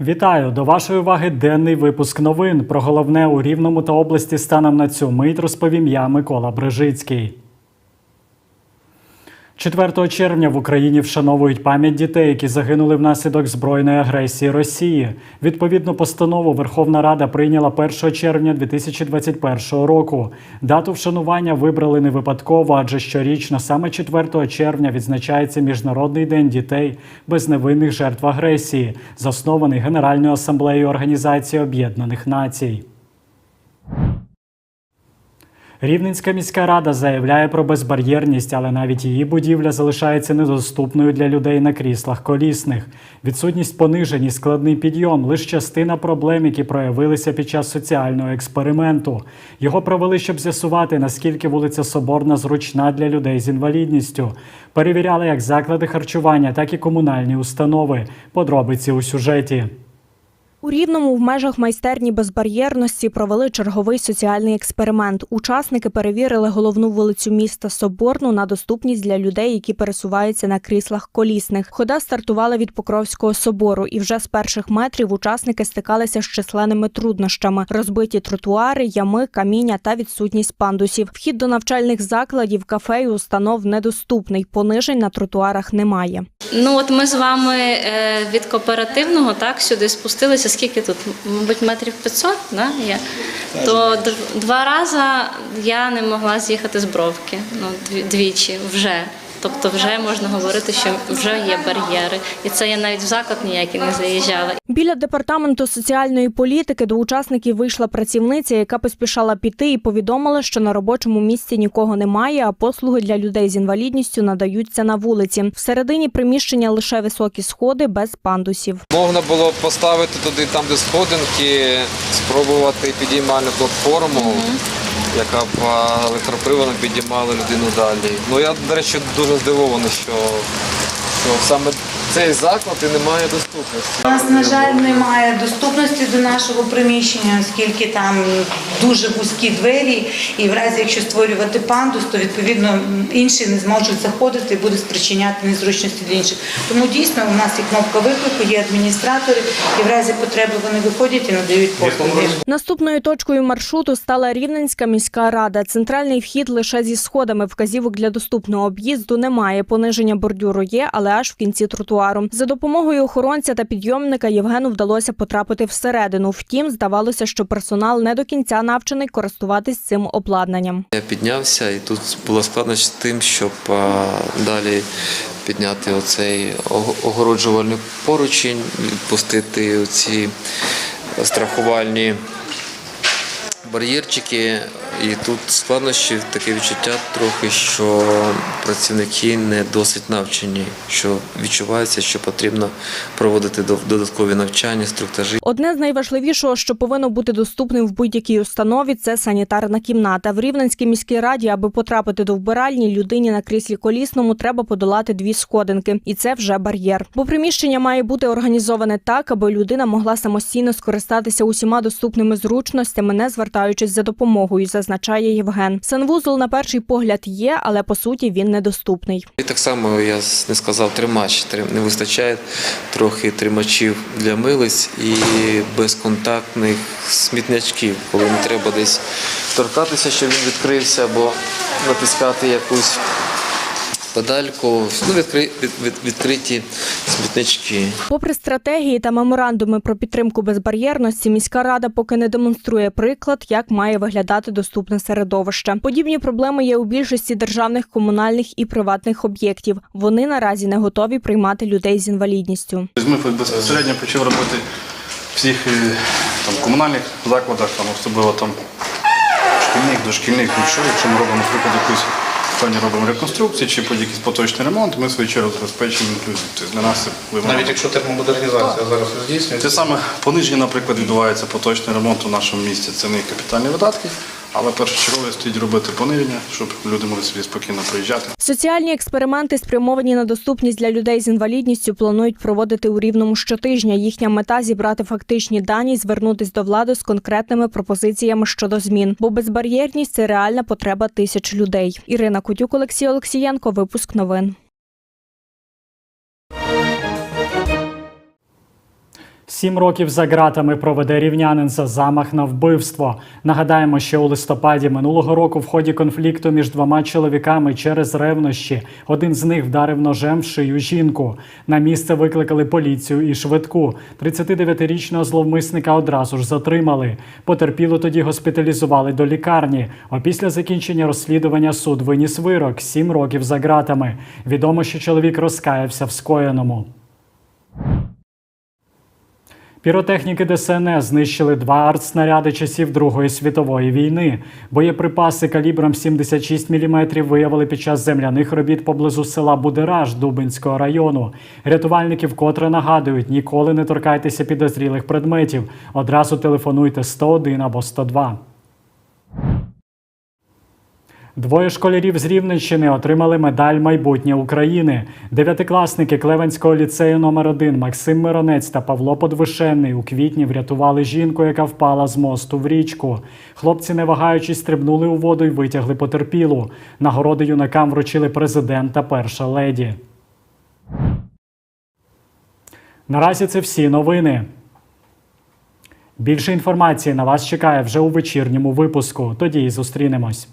Вітаю до вашої уваги денний випуск новин. Про головне у Рівному та області станом на цю мить розповім я, Микола Брижицький. 4 червня в Україні вшановують пам'ять дітей, які загинули внаслідок збройної агресії Росії. Відповідну постанову Верховна Рада прийняла 1 червня 2021 року. Дату вшанування вибрали не випадково, адже щорічно саме 4 червня відзначається Міжнародний день дітей без невинних жертв агресії, заснований Генеральною асамблеєю Організації Об'єднаних Націй. Рівненська міська рада заявляє про безбар'єрність, але навіть її будівля залишається недоступною для людей на кріслах колісних. Відсутність понижень і складний підйом лише частина проблем, які проявилися під час соціального експерименту. Його провели, щоб з'ясувати, наскільки вулиця Соборна зручна для людей з інвалідністю. Перевіряли як заклади харчування, так і комунальні установи. Подробиці у сюжеті. У Рівному в межах майстерні безбар'єрності провели черговий соціальний експеримент. Учасники перевірили головну вулицю міста Соборну на доступність для людей, які пересуваються на кріслах колісних. Хода стартувала від Покровського собору, і вже з перших метрів учасники стикалися з численними труднощами: розбиті тротуари, ями, каміння та відсутність пандусів. Вхід до навчальних закладів, кафе і установ недоступний. Понижень на тротуарах немає. Ну от ми з вами е, від кооперативного так сюди спустилися. Скільки тут? Мабуть, метрів 500, да? є? То два рази я не могла з'їхати з бровки. Ну, дві- двічі вже. Тобто вже можна говорити, що вже є бар'єри. І це я навіть в заклад ніякий не заїжджала. Біля департаменту соціальної політики до учасників вийшла працівниця, яка поспішала піти і повідомила, що на робочому місці нікого немає, а послуги для людей з інвалідністю надаються на вулиці. Всередині приміщення лише високі сходи без пандусів. Можна було поставити туди, там, де сходинки, спробувати підіймальну платформу, яка б електроприводом підіймала людину далі. Ну я, до речі, дуже здивований, що, що саме цей заклад і не має доступності. У нас, на жаль, немає доступності до нашого приміщення, оскільки там дуже вузькі двері, і в разі, якщо створювати пандус, то відповідно інші не зможуть заходити і буде спричиняти незручності для інших. Тому дійсно у нас є кнопка виклику, є адміністратори, і в разі потреби вони виходять і надають послуги. Наступною точкою маршруту стала Рівненська міська рада. Центральний вхід лише зі сходами. Вказівок для доступного об'їзду немає. Пониження бордюру є, але аж в кінці тротуару. За допомогою охоронця та підйомника Євгену вдалося потрапити всередину. Втім, здавалося, що персонал не до кінця навчений користуватись цим обладнанням. Я піднявся і тут було складно з тим, щоб далі підняти оцей огороджувальний поручень, відпустити оці страхувальні бар'єрчики. І тут складнощі, таке відчуття трохи, що працівники не досить навчені, що відчувається, що потрібно проводити додаткові навчання, інструктажі. Одне з найважливішого, що повинно бути доступним в будь-якій установі, це санітарна кімната. В Рівненській міській раді, аби потрапити до вбиральні, людині на кріслі колісному треба подолати дві сходинки, і це вже бар'єр. Бо приміщення має бути організоване так, аби людина могла самостійно скористатися усіма доступними зручностями, не звертаючись за допомогою, зазначає Євген. Санвузол на перший погляд є, але по суті він недоступний. І так само я не сказав тримач. Трим- Не вистачає трохи тримачів для милиць і безконтактних смітнячків, коли не треба десь торкатися, щоб він відкрився, або натискати якусь педальку. Ну, відкри... від- від- відкриті смітнички. Попри стратегії та меморандуми про підтримку безбар'єрності, міська рада поки не демонструє приклад, як має виглядати доступне середовище. Подібні проблеми є у більшості державних, комунальних і приватних об'єктів. Вони наразі не готові приймати людей з інвалідністю. Тобто Ми безпосередньо почали робити в всіх е, там, комунальних закладах, там, особливо там, шкільних, дошкільних, якщо ми робимо, наприклад, якусь певні робимо реконструкції чи якийсь поточний ремонт, ми в свою чергу забезпечуємо інклюзію. Тобто для нас вимога. Навіть якщо термомодернізація зараз здійснюється, Те саме пониження, наприклад, відбувається поточний ремонт у нашому місті. Це не капітальні видатки, але першочергово стоїть робити пониження, щоб люди могли собі спокійно проїжджати. Соціальні експерименти, спрямовані на доступність для людей з інвалідністю, планують проводити у рівному щотижня. Їхня мета зібрати фактичні дані, і звернутись до влади з конкретними пропозиціями щодо змін. Бо безбар'єрність це реальна потреба тисяч людей. Ірина Кутюк, Олексій Олексієнко. Випуск новин. Сім років за ґратами проведе рівнянин за замах на вбивство. Нагадаємо, що у листопаді минулого року в ході конфлікту між двома чоловіками через ревнощі один з них вдарив ножем в шию жінку. На місце викликали поліцію і швидку. 39-річного зловмисника одразу ж затримали. Потерпіло тоді госпіталізували до лікарні. Опісля закінчення розслідування суд виніс вирок сім років за ґратами. Відомо, що чоловік розкаявся в скоєному. Піротехніки ДСНС знищили два артснаряди часів Другої світової війни. Боєприпаси калібром 76 мм виявили під час земляних робіт поблизу села Будераж Дубинського району. Рятувальники вкотре нагадують: ніколи не торкайтеся підозрілих предметів. Одразу телефонуйте 101 або 102. Двоє школярів з Рівненщини отримали медаль майбутнє України. Дев'ятикласники Клевенського ліцею номер 1 Максим Миронець та Павло Подвишенний у квітні врятували жінку, яка впала з мосту в річку. Хлопці, не вагаючись, стрибнули у воду і витягли потерпілу. Нагороди юнакам вручили президент та перша леді. Наразі це всі новини. Більше інформації на вас чекає вже у вечірньому випуску. Тоді і зустрінемось.